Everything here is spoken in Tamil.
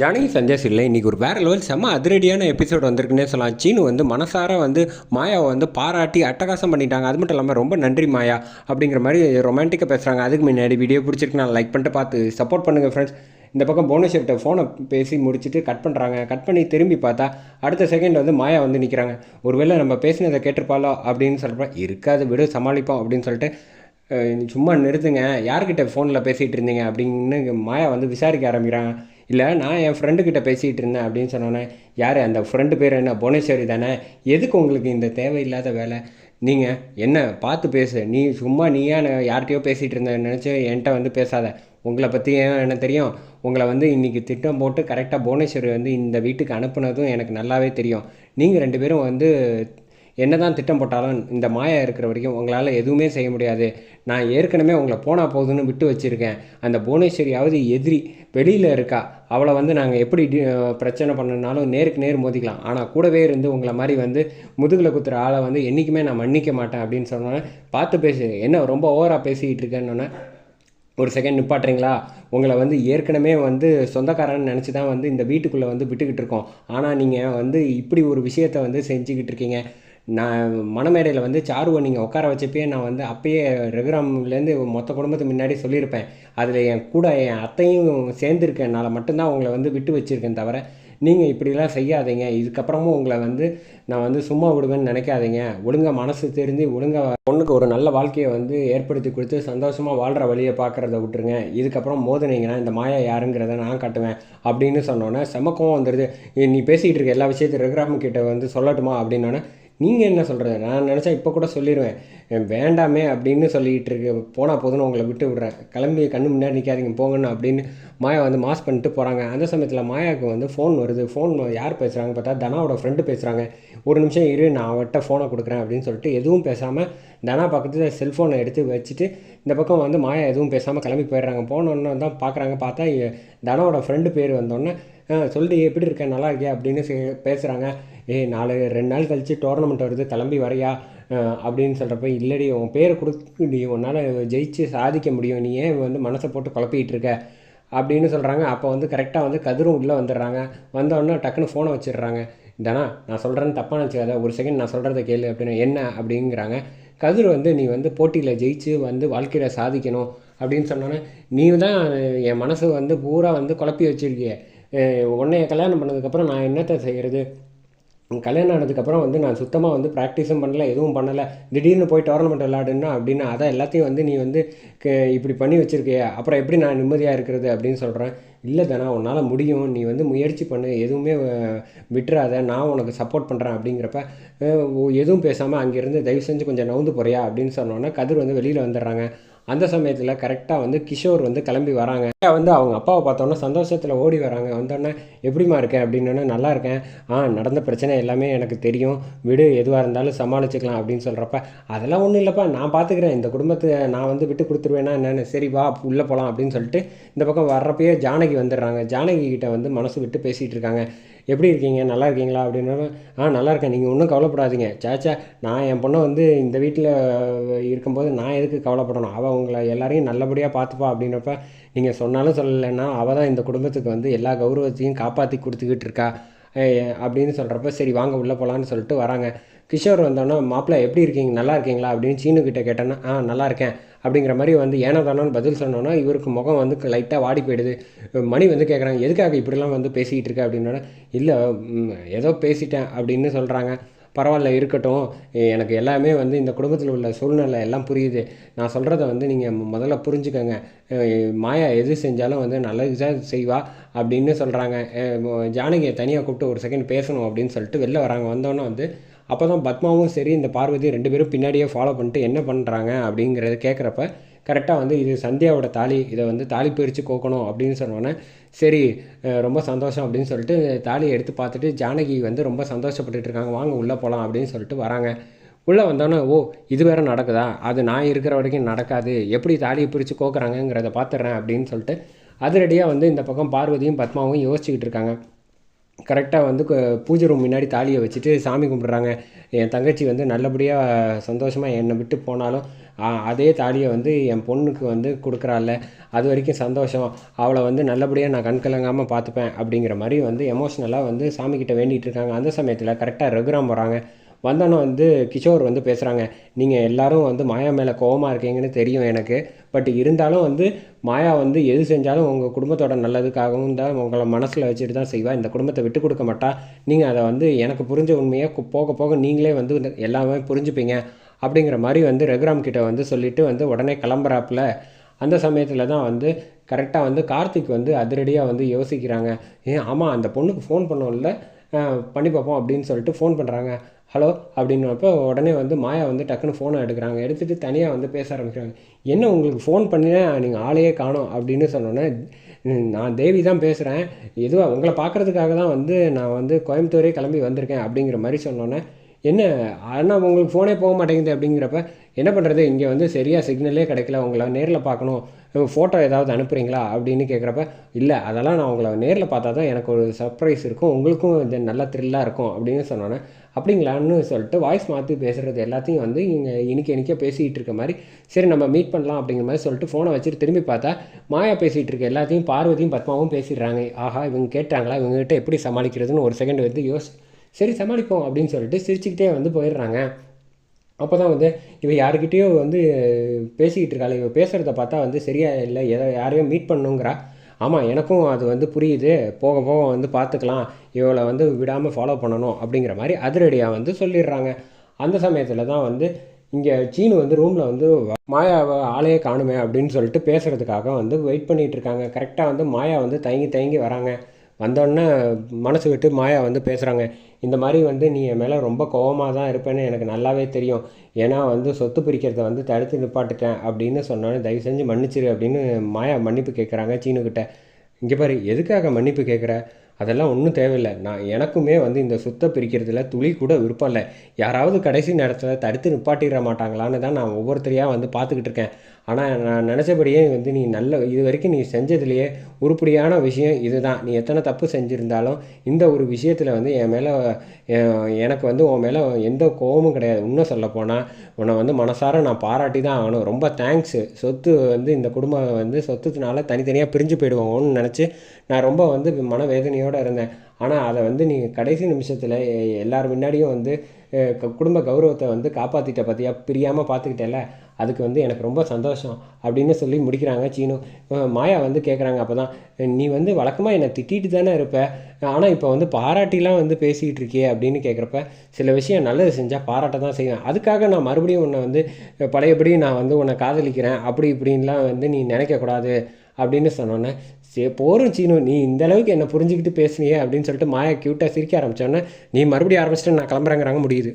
ஜானகி சந்தேஷ் இல்லை. இன்றைக்கி ஒரு வேறு லெவல் செம்ம அதிரடியான எபிசோட் வந்திருக்குன்னே சொல்லலாம். சீனு வந்து மனசார வந்து மாயாவை வந்து பாராட்டி அட்டகாசம் பண்ணிட்டாங்க. அது மட்டும் இல்லாமல் ரொம்ப நன்றி மாயா அப்படிங்கிற மாதிரி ரொமான்டிக்காக பேசுகிறாங்க அதுக்கு முன்னாடி வீடியோ பிடிச்சிருக்கு. நான் லைக் பண்ணிட்டு பார்த்து சப்போர்ட் பண்ணுங்கள் ஃப்ரெண்ட்ஸ் இந்த பக்கம் புவனேஸ்வர்கிட்ட ஃபோனை பேசி முடிச்சுட்டு கட் பண்ணுறாங்க கட் பண்ணி திரும்பி பார்த்தா அடுத்த செகண்ட் வந்து மாயா வந்து நிற்கிறாங்க ஒருவேளை நம்ம பேசினதை கேட்டிருப்பாளோ அப்படின்னு சொல்கிறப்ப இருக்காது விடு சமாளிப்போம் அப்படின்னு சொல்லிட்டு சும்மா நிறுத்துங்க. யார்கிட்ட ஃபோனில் பேசிகிட்டு இருந்தீங்க? அப்படின்னு மாயா வந்து விசாரிக்க ஆரம்பிக்கிறாங்க. இல்லை நான் என் ஃப்ரெண்டுக்கிட்ட பேசிகிட்டு இருந்தேன் அப்படின்னு சொன்னோன்னே யார் அந்த ஃப்ரெண்டு பேர் என்ன? புவனேஸ்வரி தானே? எதுக்கு உங்களுக்கு இந்த தேவையில்லாத வேலை? நீங்கள் என்ன பார்த்து பேசு. நீ சும்மா நீயா நான் யார்கிட்டயோ பேசிகிட்டு இருந்தேன்னு நினச்சி என்கிட்ட வந்து பேசாத. உங்களை பற்றி ஏன் என்ன தெரியும்? உங்களை வந்து இன்றைக்கி திட்டம் போட்டு கரெக்டாக புவனேஸ்வரி வந்து இந்த வீட்டுக்கு அனுப்புனதும் எனக்கு நல்லாவே தெரியும். நீங்கள் ரெண்டு பேரும் வந்து என்னதான் திட்டம் போட்டாலும் இந்த மாயா இருக்கிற வரைக்கும் உங்களால் எதுவுமே செய்ய முடியாது. நான் ஏற்கனவே உங்களை போனால் போகுதுன்னு விட்டு வச்சுருக்கேன். அந்த புவனேஸ்வரியாவது எதிரி வெளியில் இருக்கா? அவளை வந்து நாங்கள் எப்படி பிரச்சனை பண்ணனாலும் நேருக்கு நேர் மோதிக்கலாம். ஆனால் கூடவே இருந்து உங்களை மாதிரி வந்து முதுகில் குத்துற ஆளை வந்து என்றைக்குமே நான் மன்னிக்க மாட்டேன் அப்படின்னு சொன்னோன்னே பார்த்து பேசு. என்ன ரொம்ப ஓவராக பேசிக்கிட்டு இருக்கேன்னொன்னே ஒரு செகண்ட் நிப்பாட்டுறீங்களா? உங்களை வந்து ஏற்கனவே வந்து சொந்தக்காரன்னு நினச்சி தான் வந்து இந்த வீட்டுக்குள்ளே வந்து விட்டுக்கிட்டு இருக்கோம். ஆனால் நீங்கள் வந்து இப்படி ஒரு விஷயத்தை வந்து செஞ்சுக்கிட்டு இருக்கீங்க. நான் மணமேடையில் வந்து சாருவை நீங்கள் உட்கார வச்சப்பயே நான் வந்து அப்பயே ரகுராம்லேருந்து மொத்த குடும்பத்துக்கு முன்னாடி சொல்லியிருப்பேன். அதில் என் கூட என் அத்தையும் சேர்ந்துருக்கனால மட்டும்தான் உங்களை வந்து விட்டு வச்சுருக்கேன் தவிர நீங்கள் இப்படிலாம் செய்யாதீங்க. இதுக்கப்புறமும் உங்களை வந்து நான் வந்து சும்மா விடுவேன்னு நினைக்காதீங்க. ஒழுங்காக மனசு தெரிஞ்சு ஒழுங்காக பொண்ணுக்கு ஒரு நல்ல வாழ்க்கையை வந்து ஏற்படுத்தி கொடுத்து சந்தோஷமாக வாழ்கிற வழியை பார்க்குறத விட்டுருங்க. இதுக்கப்புறம் மோதினீங்கன்னா இந்த மாயா யாருங்கிறத நான் காட்டுவேன் அப்படின்னு சொன்னோன்னே செமக்கம் வந்துடுது நீ பேசிகிட்டு இருக்க எல்லா விஷயத்தையும் ரகுராம் கிட்ட வந்து சொல்லட்டுமா அப்படின்னோடனே நீங்கள் என்ன சொல்கிறது நான் நினச்சா இப்போ கூட சொல்லிடுவேன் வேண்டாமே அப்படின்னு சொல்லிக்கிட்டு இருக்கு போனால் போதுன்னு உங்களை விட்டு விட்றேன். கிளம்பி கண்ணு முன்னாடி நிற்காதீங்க போங்கன்னு அப்படின்னு மாயா வந்து மாஸ் பண்ணிட்டு போகிறாங்க அந்த சமயத்தில் மாயாவுக்கு வந்து ஃபோன் வருது. ஃபோன் யார் பேசுகிறாங்க பார்த்தா தனாவோட ஃப்ரெண்டு பேசுகிறாங்க ஒரு நிமிஷம் இரு நான் அவர்கிட்ட ஃபோனை கொடுக்குறேன் அப்படின்னு சொல்லிட்டு எதுவும் பேசாமல் தனா பக்கத்தில் செல்ஃபோனை எடுத்து வச்சுட்டு இந்த பக்கம் வந்து மாயா எதுவும் பேசாமல் கிளம்பி போயிடுறாங்க. போனோன்னு தான் பார்க்குறாங்க பார்த்தா தனாவோட ஃப்ரெண்டு பேர் வந்தோடனே சொல்லிட்டு எப்படி இருக்க? நல்லா இருக்கியா? அப்படின்னு பேசுகிறாங்க ஏய் நாலு ரெண்டு நாள் கழிச்சு டோர்னமெண்ட் வருது கிளம்பி வரையா? அப்படின்னு சொல்கிறப்ப இல்லடி உன் பேரை கொடுக்கடி உன்னால் ஜெயிச்சு சாதிக்க முடியும். நீ ஏன் வந்து மனசை போட்டு குழப்பிக்கிட்டு இருக்க? அப்படின்னு சொல்கிறாங்க அப்போ வந்து கரெக்டாக வந்து கதிரும் உள்ளே வந்துடுறாங்க. வந்தோடனே டக்குன்னு ஃபோனை வச்சிடுறாங்க. தானா நான் சொல்கிறேன்னு தப்பாக நினச்சிக்காத. ஒரு செகண்ட் நான் சொல்கிறத கேளு அப்படின்னு என்ன? அப்படிங்கிறாங்க. கதிர் வந்து நீ வந்து போட்டியில் ஜெயிச்சு வந்து வாழ்க்கையில் சாதிக்கணும் அப்படின்னு சொன்னோன்னே நீ தான் என் மனசு வந்து பூரா வந்து குழப்பி வச்சுருக்கிய. உன்னைய கல்யாணம் பண்ணதுக்கப்புறம் நான் என்னத்தை செய்கிறது கல்யாணம் ஆனதுக்கப்புறம் வந்து நான் சுத்தமாக வந்து ப்ராக்டிஸும் பண்ணலை எதுவும் பண்ணலை. திடீர்னு போய் டோர்னமெண்ட் விளாடுன்னா அப்படின்னு அதை எல்லாத்தையும் வந்து நீ வந்து க- இப்படி பண்ணி வச்சுருக்கியா அப்புறம் எப்படி நான் நிம்மதியாக இருக்கிறது அப்படின்னு சொல்கிறேன் இல்லை தானே உன்னால் முடியும். நீ வந்து முயற்சி பண்ணு. எதுவுமே விட்டுறாத. நான் உனக்கு சப்போர்ட் பண்ணுறேன் அப்படிங்கிறப்ப எதுவும் பேசாமல் அங்கேருந்து தயவு செஞ்சு கொஞ்சம் நவுந்து போறியா அப்படின்னு சொன்னோன்னே கதிர் வந்து வெளியில் வந்துடுறாங்க. அந்த சமயத்தில் கரெக்டாக வந்து கிஷோர் வந்து கிளம்பி வராங்க. வந்து அவங்க அப்பாவை பார்த்தோன்னே சந்தோஷத்தில் ஓடி வராங்க. வந்தோடனே எப்படிம்மா இருக்கேன் அப்படின்னோடனே நல்லா இருக்கேன். ஆ நடந்த பிரச்சனை எல்லாமே எனக்கு தெரியும். விடு எதுவாக இருந்தாலும் சமாளிச்சுக்கலாம் அப்படின்னு சொல்கிறப்ப அதெல்லாம் ஒன்றும் இல்லைப்பா. நான் பார்த்துக்கிறேன் இந்த குடும்பத்தை நான் வந்து விட்டு கொடுத்துருவேனா என்னென்னு. சரி வா உள்ளே போகலாம் அப்படின்னு சொல்லிட்டு இந்த பக்கம் வர்றப்பயே ஜானகி வந்துடுறாங்க. ஜானகி கிட்ட வந்து மனசு விட்டு பேசிகிட்டு இருக்காங்க. எப்படி இருக்கீங்க? நல்லா இருக்கீங்களா? அப்படின்னாலும் ஆ நல்லா இருக்கேன். நீங்கள் ஒன்றும் கவலைப்படாதீங்க. சேச்சா நான் என் பொண்ணை வந்து இந்த வீட்டில் இருக்கும்போது நான் எதுக்கு கவலைப்படணும்? அவள் உங்களை எல்லாரையும் நல்லபடியாக பார்த்துப்பா. அப்படின்றப்ப நீங்கள் சொன்னாலும் சொல்லலைன்னா அவள் தான் இந்த குடும்பத்துக்கு வந்து எல்லா கௌரவத்தையும் காப்பாற்றி கொடுத்துக்கிட்டு இருக்கா. அப்படின்னு சொல்கிறப்ப சரி வாங்க உள்ளே போகலான்னு சொல்லிட்டு வராங்க. கிஷோர் வந்தோன்னே மாப்பிள்ளை எப்படி இருக்கீங்க? நல்லா இருக்கீங்களா? அப்படின்னு சீனுக்கிட்ட கேட்டேன்னா ஆ நல்லா இருக்கேன். அப்படிங்கிற மாதிரி வந்து ஏனோ தானோன்னு பதில் சொன்னோன்னா இவருக்கு முகம் வந்து லைட்டாக வாடி போயிடுது. மணி வந்து கேட்குறாங்க எதுக்காக இப்படிலாம் வந்து பேசிகிட்டு இருக்க? அப்படின்னா இல்லை ஏதோ பேசிட்டேன் அப்படின்னு சொல்கிறாங்க பரவாயில்ல இருக்கட்டும். எனக்கு எல்லாமே வந்து இந்த குடும்பத்தில் உள்ள சூழ்நிலை எல்லாம் புரியுது. நான் சொல்கிறத வந்து நீங்கள் முதல்ல புரிஞ்சுக்கோங்க. மாயா எது செஞ்சாலும் வந்து நல்லது தான் செய்வா அப்படின்னு சொல்கிறாங்க ஜானகியை தனியாக கூப்பிட்டு ஒரு செகண்ட் பேசணும் அப்படின்னு சொல்லிட்டு வெளில வராங்க. வந்தோன்னே வந்து அப்போ தான் பத்மாவும் சரி இந்த பார்வதியும் ரெண்டு பேரும் பின்னாடியே ஃபாலோ பண்ணிட்டு என்ன பண்ணுறாங்க அப்படிங்கிறத கேட்குறப்ப கரெக்டாக வந்து இது சந்தியாவோட தாலி இதை வந்து தாலி பிரித்து கோக்கணும் அப்படின்னு சொன்னோன்னே சரி ரொம்ப சந்தோஷம் அப்படின்னு சொல்லிட்டு தாலியை எடுத்து பார்த்துட்டு ஜானகி வந்து ரொம்ப சந்தோஷப்பட்டுட்டு இருக்காங்க வாங்க உள்ளே போகலாம் அப்படின்னு சொல்லிட்டு வராங்க. உள்ளே வந்தோன்னே ஓ இது வேற நடக்குதா? அது நான் இருக்கிற வரைக்கும் நடக்காது எப்படி தாலியை பிரித்து கோக்குறாங்கங்கிறத பார்த்துட்றேன் அப்படின்னு சொல்லிட்டு அதிரடியாக வந்து இந்த பக்கம் பார்வதியும் பத்மாவும் யோசிச்சுக்கிட்டு இருக்காங்க. கரெக்டாக வந்து கு- பூஜை ரூம் முன்னாடி தாலியை வச்சுட்டு சாமி கும்பிட்றாங்க. என் தங்கச்சி வந்து நல்லபடியாக சந்தோஷமாக என்னை விட்டு போனாலும் அதே தாலியை வந்து என் பொண்ணுக்கு வந்து கொடுக்குறாள்ல. அது வரைக்கும் சந்தோஷம். அவளை வந்து நல்லபடியாக நான் கண்கலங்காமல் பார்த்துப்பேன் அப்படிங்கிற மாதிரி வந்து எமோஷ்னலாக வந்து சாமிக்கிட்ட வேண்டிகிட்டு இருக்காங்க. அந்த சமயத்தில் கரெக்டாக ரகுராம் வராங்க. வந்தோன்னே வந்து கிஷோர் வந்து பேசுகிறாங்க நீங்கள் எல்லோரும் வந்து மாயா மேலே கோவமாக இருக்கீங்கன்னு தெரியும் எனக்கு. பட் இருந்தாலும் வந்து மாயா வந்து எது செஞ்சாலும் உங்கள் குடும்பத்தோட நல்லதுக்காகவும் தான் உங்களை மனசில் வச்சுட்டு தான் செய்வா. இந்த குடும்பத்தை விட்டு கொடுக்க மாட்டா. நீங்கள் அதை வந்து எனக்கு புரிஞ்ச உண்மையை போக போக நீங்களே வந்து எல்லாமே புரிஞ்சுப்பீங்க. அப்படிங்கிற மாதிரி வந்து ரகுராம் கிட்ட வந்து சொல்லிவிட்டு வந்து உடனே கிளம்புறாப்புல. அந்த சமயத்தில் தான் வந்து கரெக்டாக வந்து கார்த்திக் வந்து அதிரடியாக வந்து யோசிக்கிறாங்க. ஏன் ஆமாம் அந்த பொண்ணுக்கு ஃபோன் பண்ணோம்ல. பண்ணி பார்ப்போம் அப்படின்னு சொல்லிட்டு ஃபோன் பண்ணுறாங்க ஹலோ அப்படின்னப்போ உடனே வந்து மாயா வந்து டக்குன்னு ஃபோனை எடுக்கிறாங்க. எடுத்துகிட்டு தனியாக வந்து பேச ஆரம்பிக்கிறாங்க. என்ன உங்களுக்கு ஃபோன் பண்ணினா நீங்கள் ஆளையே காணோம் அப்படின்னு சொன்னோன்னே நான் தேவி தான் பேசுகிறேன் எதுவாக உங்களை பார்க்குறதுக்காக தான் வந்து நான் வந்து கோயம்புத்தூரே கிளம்பி வந்திருக்கேன் அப்படிங்கிற மாதிரி சொன்னோன்னே என்ன ஆனால் உங்களுக்கு ஃபோனே போக மாட்டேங்குது அப்படிங்கிறப்ப என்ன பண்ணுறது இங்கே வந்து சரியாக சிக்னலே கிடைக்கல. உங்களை நேரில் பார்க்கணும். ஃபோட்டோ ஏதாவது அனுப்புகிறீங்களா அப்படின்னு கேட்குறப்ப இல்லை அதெல்லாம் நான் உங்களை நேரில் பார்த்தா தான் எனக்கு ஒரு சர்ப்ரைஸ் இருக்கும். உங்களுக்கும் இது நல்ல த்ரில்லாக இருக்கும் அப்படின்னு சொன்னோன்னே அப்படிங்களான்னு சொல்லிட்டு வாய்ஸ் மாற்றி பேசுகிறது எல்லாத்தையும் வந்து இங்கே இனிக்க இனிக்க பேசிகிட்டு இருக்க மாதிரி சரி நம்ம மீட் பண்ணலாம் அப்படிங்கிற மாதிரி சொல்லிட்டு ஃபோனை வச்சுட்டு திரும்பி பார்த்தா மாயா பேசிகிட்டு இருக்க எல்லாத்தையும் பார்வதியும் பத்மாவும் பேசிடுறாங்க. ஆஹா இவங்க கேட்டாங்களா? இவங்ககிட்ட எப்படி சமாளிக்கிறதுன்னு ஒரு செகண்ட் வந்து யோசி சரி சமாளிப்போம் அப்படின்னு சொல்லிட்டு சிரிச்சுக்கிட்டே வந்து போயிடுறாங்க. அப்போ தான் வந்து இவள் யாருக்கிட்டேயோ வந்து பேசிக்கிட்டு இருக்காள். இவள் பேசுகிறத பார்த்தா வந்து சரியாக இல்லை எதை யாரையும் மீட் பண்ணுங்கிறா. ஆமாம் எனக்கும் அது வந்து புரியுது. போக போக வந்து பார்த்துக்கலாம் இவளை வந்து விடாமல் ஃபாலோ பண்ணணும் அப்படிங்கிற மாதிரி அதிரடியாக வந்து சொல்லிடுறாங்க. அந்த சமயத்தில் தான் வந்து இங்கே சீனு வந்து ரூமில் வந்து மாயாவை ஆளையே காணுமே அப்படின்னு சொல்லிட்டு பேசுகிறதுக்காக வந்து வெயிட் பண்ணிகிட்டு இருக்காங்க. கரெக்டாக வந்து மாயா வந்து தயங்கி தயங்கி வராங்க. வந்தோடனே மனசு விட்டு மாயா வந்து பேசுகிறாங்க இந்த மாதிரி வந்து நீ என் மேலே ரொம்ப கோவமாக தான் இருப்பேன்னு எனக்கு நல்லாவே தெரியும். ஏன்னா வந்து சொத்து பிரிக்கிறத வந்து தடுத்து நிப்பாட்டுட்டேன் அப்படின்னு சொன்னோன்னே தயவு செஞ்சு மன்னிச்சிரு அப்படின்னு மாயா மன்னிப்பு கேட்குறாங்க சீனுக்கிட்ட இங்கே பாரு எதுக்காக மன்னிப்பு கேட்குற அதெல்லாம் ஒன்றும் தேவையில்லை. நான் எனக்குமே வந்து இந்த சுத்த பிரிக்கிறதுல துளி கூட விருப்பம் இல்லை. யாராவது கடைசி நேரத்தில் தடுத்து நிப்பாட்டிட மாட்டாங்களான்னு தான் நான் ஒவ்வொருத்தரையாக வந்து பார்த்துக்கிட்டு இருக்கேன். ஆனால் நான் நினச்சபடியே வந்து நீ நல்ல இது வரைக்கும் நீ செஞ்சதுலேயே உருப்படியான விஷயம் இதுதான். நீ எத்தனை தப்பு செஞ்சுருந்தாலும் இந்த ஒரு விஷயத்தில் வந்து என் மேலே எனக்கு வந்து உன் மேலே எந்த கோபமும் கிடையாது. இன்னும் சொல்லப்போனால் உன்னை வந்து மனசார நான் பாராட்டி தான் ஆகணும். ரொம்ப தேங்க்ஸு சொத்து வந்து இந்த குடும்பம் வந்து சொத்துனால தனித்தனியாக பிரிஞ்சு போயிடுவோம்னு நினச்சி நான் ரொம்ப வந்து மனவேதனையோடு இருந்தேன். ஆனால் அதை வந்து நீ கடைசி நிமிஷத்தில் எல்லார் முன்னாடியும் வந்து குடும்ப கௌரவத்தை வந்து காப்பாற்றிட்ட பார்த்தியா பிரியாமல் பார்த்துக்கிட்டேல அதுக்கு வந்து எனக்கு ரொம்ப சந்தோஷம் அப்படின்னு சொல்லி முடிக்கிறாங்க சீனு. மாயா வந்து கேட்குறாங்க அப்போ தான் நீ வந்து வழக்கமாக என்னை திட்டிட்டு தானே இருப்ப? ஆனால் இப்போ வந்து பாராட்டிலாம் வந்து பேசிக்கிட்டு இருக்கியே அப்படின்னு கேட்குறப்ப சில விஷயம் நல்லது செஞ்சால் பாராட்ட தான் செய்வேன். அதுக்காக நான் மறுபடியும் உன்னை வந்து பழையபடி நான் வந்து உன்னை காதலிக்கிறேன். அப்படி இப்படின்லாம் வந்து நீ நினைக்கக்கூடாது. அப்படின்னு சொன்னோன்னே சரி போகிறோம் சீனு நீ இந்த அளவுக்கு என்னை புரிஞ்சுக்கிட்டு பேசுனியே அப்படின்னு சொல்லிட்டு மாயா க்யூட்டாக சிரிக்க ஆரம்பித்தோன்னே நீ மறுபடியும் ஆரம்பிச்சிட்டு நான் கிளம்புறேங்கிறாங்க முடியுது.